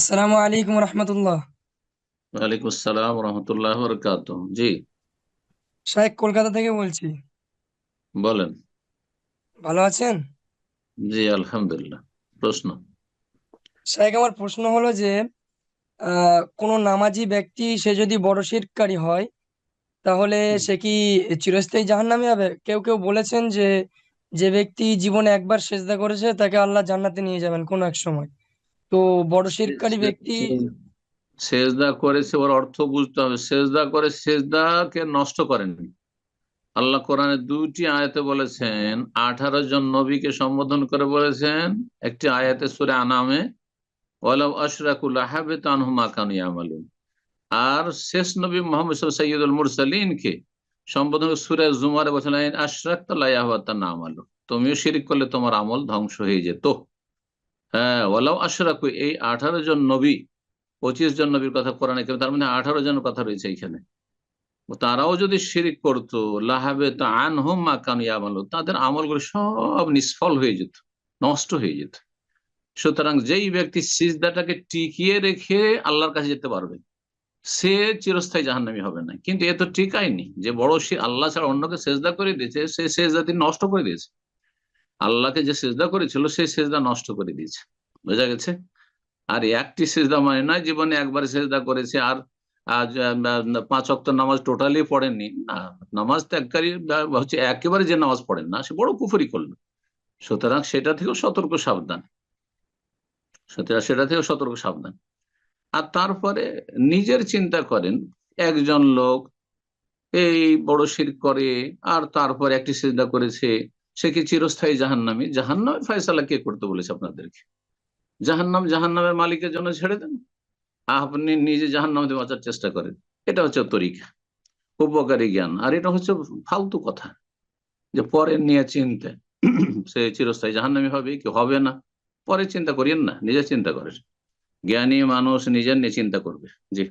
আসসালামু আলাইকুম রহমতুল্লাহ। ওয়ালাইকুম আসসালাম রহমতুল্লাহ বরকাত জি। শাহেখ কলকাতা থেকে বলছি। বলেন। ভালো আছেন? জি আলহামদুলিল্লাহ। প্রশ্ন? শাহেখ আমার প্রশ্ন হলো যে কোনো নামাজি ব্যক্তি সে যদি বড় শিরকারী হয় তাহলে সে কি চিরস্থায়ী জাহান্নামী হবে? কেউ কেউ বলেছেন যে যে ব্যক্তি জীবনে একবার সেজদা করেছে তাকে আল্লাহ জান্নাতে নিয়ে যাবেন কোনো এক সময়। তো বড় শিরকারী ব্যক্তি সেজদা করেছে ওর অর্থ বুঝতে হবে। সেজদা করে সেজদাকে নষ্ট করেননি আল্লাহ কোরআনে দুইটি আয়াতে বলেছেন আঠারো জন নবীকে সম্বোধন করে বলেছেন একটি আয়াতে সুরে আনামে আশরাকুল কানু ইয়ামালুন। আর শেষ নবী মোহাম্মদ সৈয়দুল মুরসালিনকে সম্বোধন সুরে জুমারে বলছেন আশরাক তো লাইয়াহতার নাম আলো তুমিও শিরিক করলে তোমার আমল ধ্বংস হয়ে যেত। হ্যাঁ ওয়ালাউ আশরাকু, এই আঠারো জন নবী, পঁচিশ জন নবীর কথা কোরআনে কেন তার মধ্যে আঠারো জনের কথা রয়েছে এখানে তারাও যদি শিরিক করতো লাহাবে তো আন হোম মা কানু ইয়ামালু তাদের আমলগুলো সব নিষ্ফল হয়ে যেত, নষ্ট হয়ে যেত। সুতরাং যেই ব্যক্তি সিজদাটাকে টিকিয়ে রেখে আল্লাহর কাছে যেতে পারবে, সে চিরস্থায়ী জাহান্নামী হবে না। কিন্তু এ তো টিকায়নি যে বড় সে আল্লাহ ছাড়া অন্যকে সেজদা করে দিয়েছে, সে সেজদা তিনি নষ্ট করে দিয়েছে। আল্লাহকে যে সেজদা করেছিল, সেই সেজদা নষ্ট করে দিয়েছে। বোঝা গেছে? আর একটি সেজদা মানে নয়, জীবনে একবার সেজদা করেছে, আর আজ পাঁচ অক্ত নামাজ টোটালি পড়েননি। না, নামাজ ত্যাগকারী হচ্ছে একেবারে যে নামাজ পড়েন না, সে বড় কুফরি করল। সুতরাং সেটা থেকেও সতর্ক সাবধান। সুতরাং সেটা থেকেও সতর্ক সাবধান। আর তারপরে নিজের চিন্তা করেন, একজন লোক এই বড় শির করে, আর তারপরে একটি সিজদা করেছে সে কি চিরস্থায়ী জাহান্নামী? জাহান্নামের ফয়সালা কে করতে বলেছে আপনাদেরকে? জাহান্নাম জাহান্নামের মালিকের জন্য ছেড়ে দেন। আপনি নিজে জাহান্নাম বাঁচার চেষ্টা করেন। এটা হচ্ছে তরিকা, উপকারী জ্ঞান। আর এটা হচ্ছে ফালতু কথা, যে পরে নিয়ে চিন্তা। সে চিরস্থায়ী জাহান্নামী হবে কি হবে না? পরে চিন্তা করিয়েন না, নিজে চিন্তা করেন। জ্ঞানী মানুষ নিজের নিয়ে চিন্তা করবে। জি।